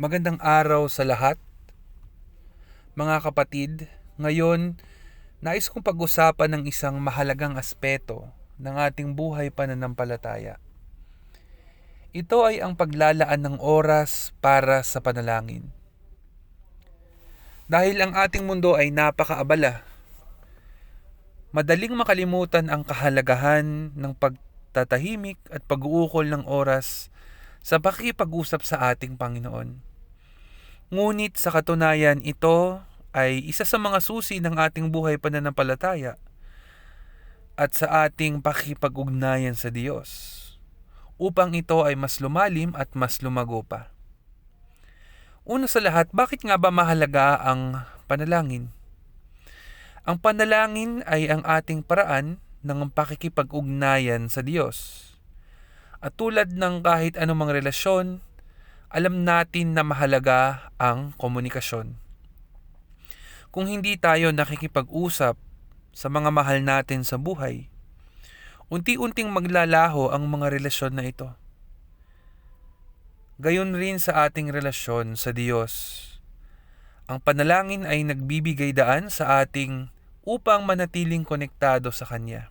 Magandang araw sa lahat. Mga kapatid, ngayon nais kong pag-usapan ng isang mahalagang aspeto ng ating buhay pananampalataya. Ito ay ang paglalaan ng oras para sa panalangin. Dahil ang ating mundo ay napakaabala, madaling makalimutan ang kahalagahan ng pagtatahimik at pag-uukol ng oras sa pakipag-usap sa ating Panginoon. Ngunit sa katunayan ito ay isa sa mga susi ng ating buhay pananampalataya at sa ating pakipag-ugnayan sa Diyos upang ito ay mas lumalim at mas lumago pa. Una sa lahat, bakit nga ba mahalaga ang panalangin? Ang panalangin ay ang ating paraan ng pakikipag-ugnayan sa Diyos. At tulad ng kahit anumang relasyon, alam natin na mahalaga ang komunikasyon. Kung hindi tayo nakikipag-usap sa mga mahal natin sa buhay, unti-unting maglalaho ang mga relasyon na ito. Gayon rin sa ating relasyon sa Diyos. Ang panalangin ay nagbibigay daan sa ating upang manatiling konektado sa Kanya.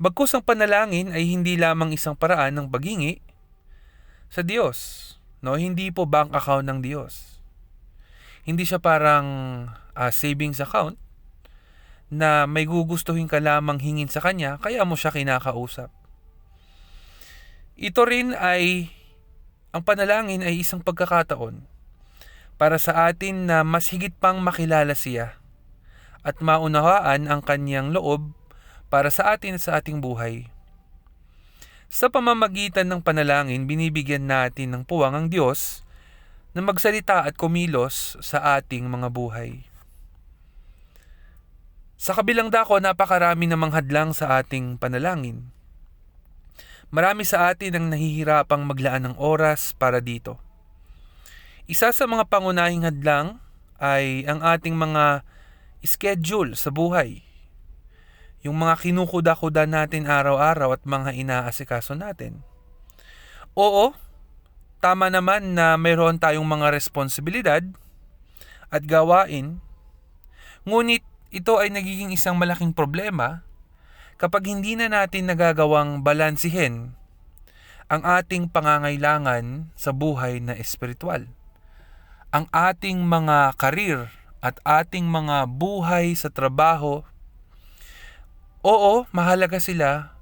Bagkus ang panalangin ay hindi lamang isang paraan ng paghingi sa Diyos. No, hindi po bank account ng Diyos. Hindi siya parang uh, savings account na may gugustuhin ka lamang hingin sa kanya, kaya mo siya kinakausap. Ito rin ay, ang panalangin ay isang pagkakataon para sa atin na mas higit pang makilala siya at maunawaan ang kanyang loob para sa atin at sa ating buhay. Sa pamamagitan ng panalangin, binibigyan natin ng puwang ang Diyos na magsalita at kumilos sa ating mga buhay. Sa kabilang dako, napakarami namang hadlang sa ating panalangin. Marami sa atin ang nahihirapang maglaan ng oras para dito. Isa sa mga pangunahing hadlang ay ang ating mga schedule sa buhay yung mga kinukuda-kuda natin araw-araw at mga inaasikaso natin. Oo, tama naman na mayroon tayong mga responsibilidad at gawain, ngunit ito ay nagiging isang malaking problema kapag hindi na natin nagagawang balansihin ang ating pangangailangan sa buhay na espiritual. Ang ating mga karir at ating mga buhay sa trabaho Oo, mahalaga sila.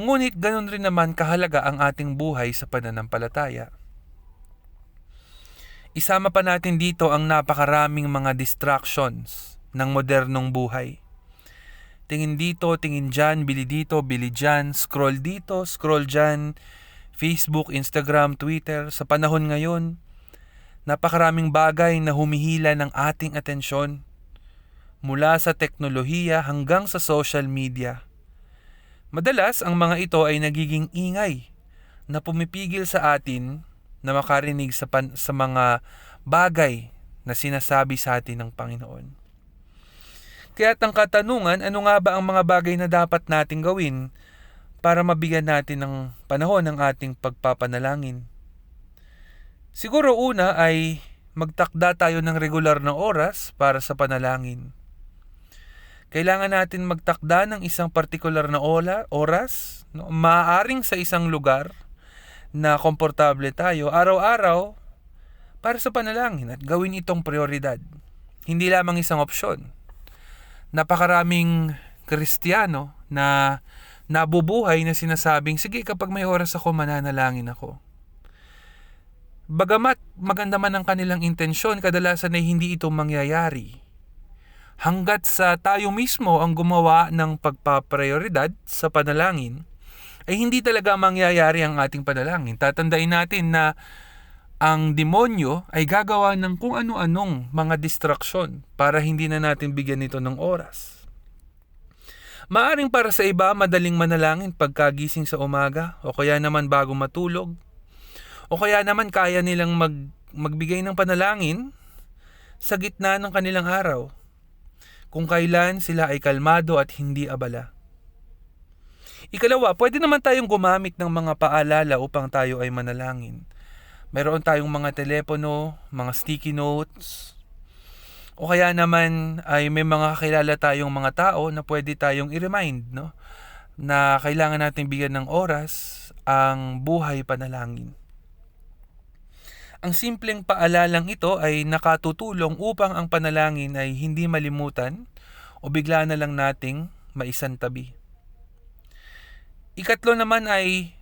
Ngunit ganun rin naman kahalaga ang ating buhay sa pananampalataya. Isama pa natin dito ang napakaraming mga distractions ng modernong buhay. Tingin dito, tingin dyan, bili dito, bili dyan, scroll dito, scroll dyan, Facebook, Instagram, Twitter. Sa panahon ngayon, napakaraming bagay na humihila ng ating atensyon mula sa teknolohiya hanggang sa social media. Madalas ang mga ito ay nagiging ingay na pumipigil sa atin na makarinig sa, pan- sa mga bagay na sinasabi sa atin ng Panginoon. Kaya ang katanungan, ano nga ba ang mga bagay na dapat nating gawin para mabigyan natin ng panahon ng ating pagpapanalangin? Siguro una ay magtakda tayo ng regular na oras para sa panalangin kailangan natin magtakda ng isang partikular na ola, oras, no? maaaring sa isang lugar na komportable tayo araw-araw para sa panalangin at gawin itong prioridad. Hindi lamang isang opsyon. Napakaraming Kristiyano na nabubuhay na sinasabing, sige kapag may oras ako, mananalangin ako. Bagamat maganda man ang kanilang intensyon, kadalasan ay hindi ito mangyayari hanggat sa tayo mismo ang gumawa ng pagpaprioridad sa panalangin, ay hindi talaga mangyayari ang ating panalangin. Tatandain natin na ang demonyo ay gagawa ng kung ano-anong mga distraksyon para hindi na natin bigyan ito ng oras. Maaring para sa iba, madaling manalangin pagkagising sa umaga o kaya naman bago matulog. O kaya naman kaya nilang mag, magbigay ng panalangin sa gitna ng kanilang araw kung kailan sila ay kalmado at hindi abala. Ikalawa, pwede naman tayong gumamit ng mga paalala upang tayo ay manalangin. Meron tayong mga telepono, mga sticky notes, o kaya naman ay may mga kakilala tayong mga tao na pwede tayong i-remind, no? Na kailangan natin bigyan ng oras ang buhay panalangin. Ang simpleng paalalang ito ay nakatutulong upang ang panalangin ay hindi malimutan o bigla na lang nating maisantabi. Ikatlo naman ay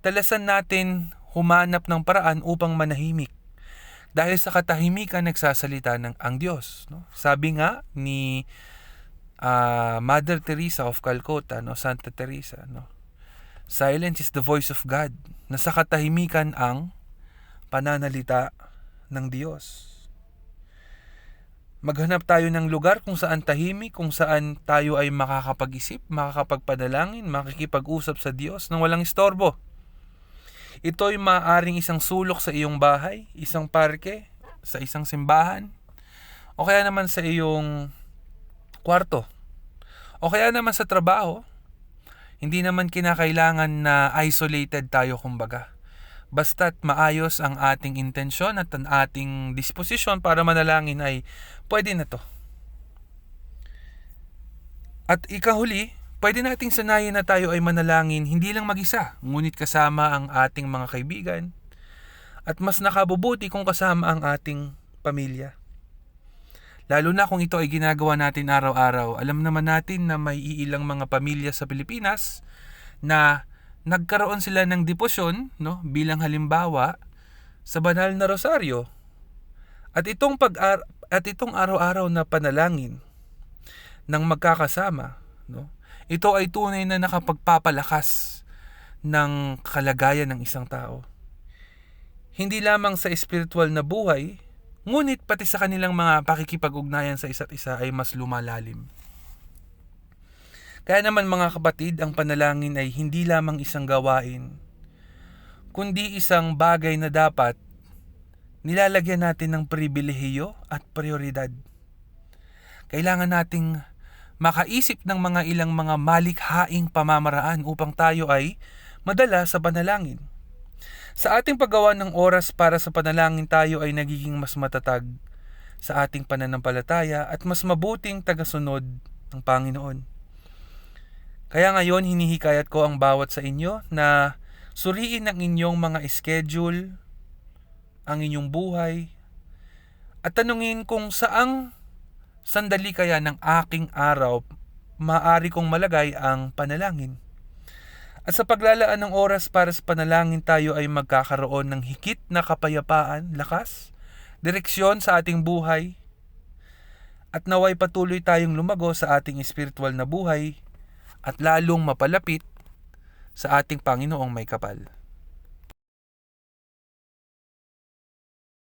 talasan natin humanap ng paraan upang manahimik. Dahil sa katahimikan nagsasalita ng ang Diyos. No? Sabi nga ni uh, Mother Teresa of Calcutta, no? Santa Teresa, no? Silence is the voice of God. Nasa katahimikan ang pananalita ng Diyos. Maghanap tayo ng lugar kung saan tahimik, kung saan tayo ay makakapag-isip, makakapagpadalangin, makikipag-usap sa Diyos nang walang istorbo. Ito ay maaaring isang sulok sa iyong bahay, isang parke, sa isang simbahan, o kaya naman sa iyong kwarto, o kaya naman sa trabaho. Hindi naman kinakailangan na isolated tayo kumbaga basta't maayos ang ating intensyon at ang ating disposisyon para manalangin ay pwede na to. At ikahuli, pwede nating sanayin na tayo ay manalangin hindi lang mag-isa, ngunit kasama ang ating mga kaibigan at mas nakabubuti kung kasama ang ating pamilya. Lalo na kung ito ay ginagawa natin araw-araw, alam naman natin na may iilang mga pamilya sa Pilipinas na nagkaroon sila ng deposyon, no, bilang halimbawa sa banal na rosaryo. At itong pag at itong araw-araw na panalangin ng magkakasama, no, ito ay tunay na nakapagpapalakas ng kalagayan ng isang tao. Hindi lamang sa espiritual na buhay, ngunit pati sa kanilang mga pakikipag-ugnayan sa isa't isa ay mas lumalalim. Kaya naman mga kapatid, ang panalangin ay hindi lamang isang gawain, kundi isang bagay na dapat nilalagyan natin ng pribilehiyo at prioridad. Kailangan nating makaisip ng mga ilang mga malikhaing pamamaraan upang tayo ay madala sa panalangin. Sa ating paggawa ng oras para sa panalangin tayo ay nagiging mas matatag sa ating pananampalataya at mas mabuting tagasunod ng Panginoon. Kaya ngayon hinihikayat ko ang bawat sa inyo na suriin ang inyong mga schedule, ang inyong buhay, at tanungin kung saang sandali kaya ng aking araw maaari kong malagay ang panalangin. At sa paglalaan ng oras para sa panalangin tayo ay magkakaroon ng higit na kapayapaan, lakas, direksyon sa ating buhay, at naway patuloy tayong lumago sa ating espiritual na buhay at lalong mapalapit sa ating Panginoong may kapal.